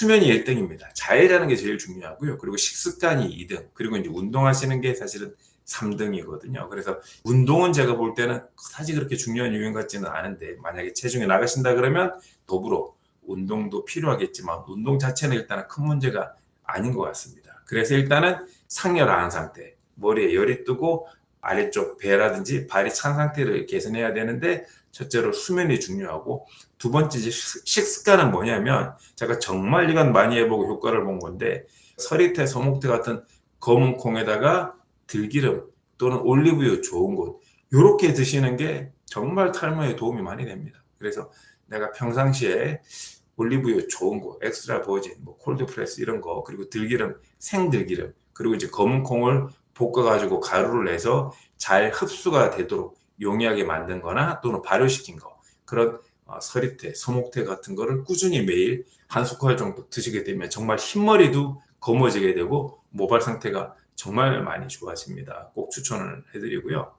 수면이 1등입니다. 잘 자는 게 제일 중요하고요. 그리고 식습관이 2등, 그리고 이제 운동하시는 게 사실은 3등이거든요. 그래서 운동은 제가 볼 때는 사실 그렇게 중요한 요인 같지는 않은데 만약에 체중이 나가신다 그러면 더불어 운동도 필요하겠지만 운동 자체는 일단은 큰 문제가 아닌 것 같습니다. 그래서 일단은 상열 안 상태, 머리에 열이 뜨고 아래쪽 배라든지 발이 찬 상태를 개선해야 되는데 첫째로 수면이 중요하고 두 번째 이제 식- 식습관은 뭐냐면 제가 정말 이건 많이 해보고 효과를 본 건데 서리태, 서목태 같은 검은 콩에다가 들기름 또는 올리브유 좋은 곳 이렇게 드시는 게 정말 탈모에 도움이 많이 됩니다. 그래서 내가 평상시에 올리브유 좋은 거, 엑스트라 버진, 뭐 콜드 프레스 이런 거 그리고 들기름, 생들기름 그리고 이제 검은 콩을 볶아가지고 가루를 내서 잘 흡수가 되도록 용이하게 만든 거나 또는 발효시킨 거 그런 어, 서리태, 서목태 같은 거를 꾸준히 매일 한 숟갈 정도 드시게 되면 정말 흰머리도 검어지게 되고 모발 상태가 정말 많이 좋아집니다. 꼭 추천을 해드리고요.